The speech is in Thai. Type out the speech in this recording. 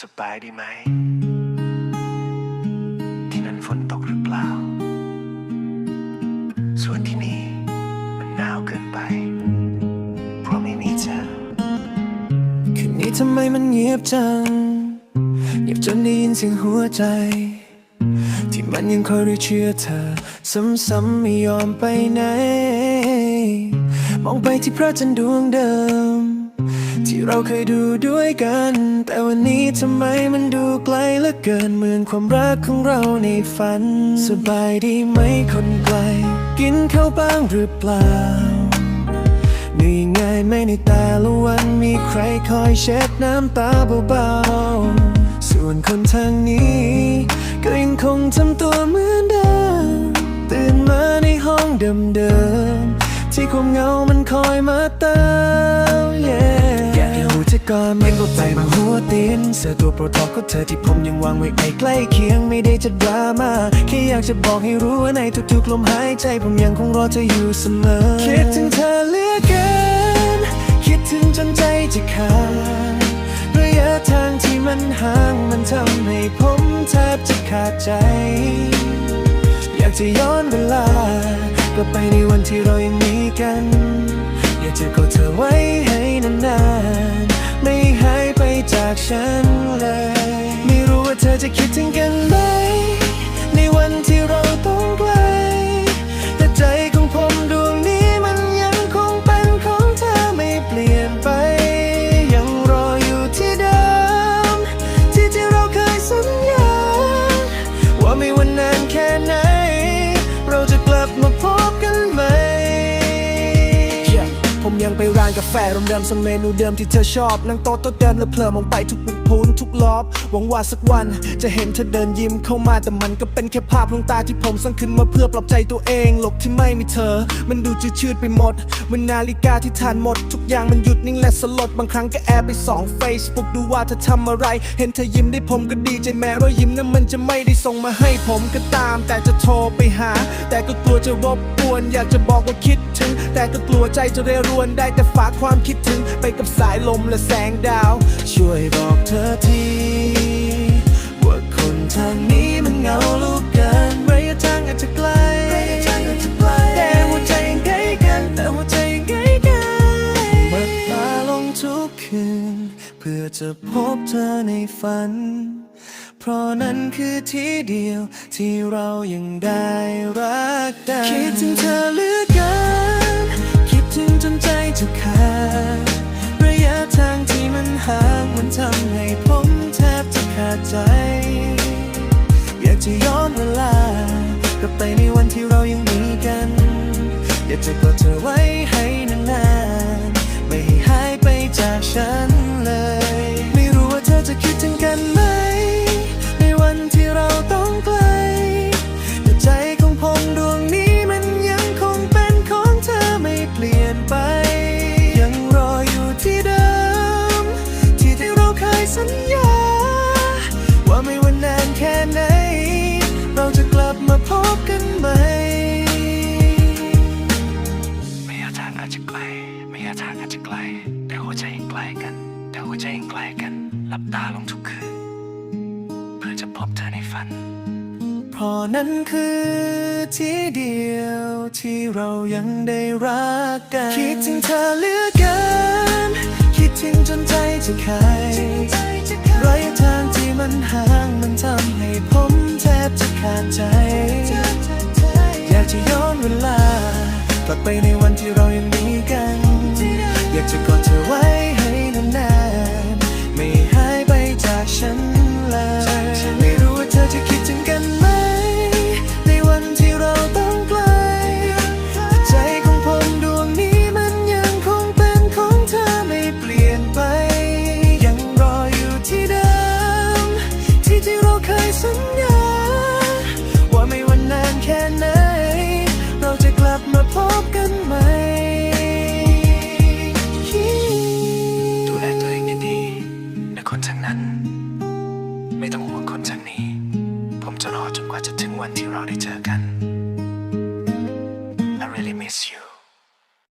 สบายดีไหม ที่นั่นฝนตกหรือเปล่า ส่วนที่นี่มันหนาวเกินไป เพราะไม่มีเธอ คืนนี้ทำไมมันเงียบจัง เงียบจนได้ยินเสียงหัวใจ ที่มันยังคอยเรียกชื่อเธอ ซ้ำๆไม่ยอมไปไหน มองไปที่พระจันทร์ดวงเดิม ที่เราเคยดูด้วยกัน แต่วันนี้ทำไมมันดูไกลเหลือเกินเหมือนความรักของเราในฝัน สบายดีไหมคนไกล กินข้าวบ้างหรือเปล่าเหนื่อยง่ายไหมในแต่ละวันมีใครคอยเช็ดน้ำตาเบาๆส่วนคนทางนี้ ก็ยังคงทำตัวเหมือนเดิมตื่นมาในห้องเดิมๆที่ความเหงามันคอยมาเติมะให้หูเธอก่อนมันก็ไปมาหัวตีนเสื้อตัวโปรดทอกของเธอที่ผมยังวางไว้ไอ้ใกล้เคียงไม่ได้จะดราม่าแค่อยากจะบอกให้รู้ว่าในทุกๆลมหายใจผมยังคงรอเธออยู่เสมอคิดถึงเธอเหลือเกิน คิดถึงจนใจจะขาดระยะทางที่มันห่างมันทำให้ผมแทบจะขาดใจ อยากจะย้อนเวลากลับไปในวันที่เรายังมีกัน อยากจะกอดเธอไว้ให้นานๆ จากฉันเลย ไม่รู้ว่าเธอจะคิดถึงกันไหม ในวันที่เราต้องไกล แต่ใจของผมดวงนี้มันยังคงเป็นของเธอไม่เปลี่ยนไป ยังไปร้านกาแฟรมเดิมสั่งเมนูเดิมที่เธอชอบ นั่งโต๊ะโต๊ะเดิมแล้วเพลิมมองไปทุกมุมพู กรอบหวังว่าสักวัน จะเห็นเธอเดินยิ้มเข้ามาแต่มันก็เป็นแค่ภาพลวงตาที่ผมสร้างขึ้นมาเพื่อปลอบใจตัวเองโลกที่ไม่มีเธอ มันดูจืดชืดไปหมดเหมันนาฬิกาที่ทานหมด ทุกอย่างมันหยุดนิ่งและสลดบางครั้งก็แอบไปสอง Facebook ดูว่าเธอทำอะไร เห็นเธอยิ้มได้ผมก็ดีใจแม้รอยยิ้มนั้นมันจะไม่ได้ส่งมาให้ผมก็ตาม แต่จะโทรไปหา แต่ก็กลัวจะรบกวน อยากจะบอกว่าคิดถึง แต่ก็กลัวใจจะเรรวนได้แต่ฝากความคิดถึงไปกับสายลมและแสงดาว ช่วยบอกเธอทีว่าคนทางนี้มันเหงาลูกเกินระยะทางอาจจะไกลแต่หัวใจยังใกล้กันแต่หัวใจยังใกล้กันเมื่อตาลงทุกคืน เพื่อจะพบเธอในฝัน เพราะนั้นคือที่เดียวที่เรายังได้รักกันคิดถึงเธอเหลือเกิน แค่ไหน เราจะกลับมาพบกันไหม ไม่อาทางอาจจะไกล ไม่อาทางอาจจะไกล แต่หัวใจยังใกล้กัน แต่หัวใจยังใกล้กัน หลับตาลงทุกคืน เพื่อจะพบเธอในฝัน เพราะนั้นคือที่เดียวที่เรายังได้รักกัน คิดถึงเธอเหลือเกิน คิดถึงจนใจจะขาด ลับไปในวันที่เรายังมีกัน อยากจะกอดเธอไว้ quite a thing when you're out it. I really miss you.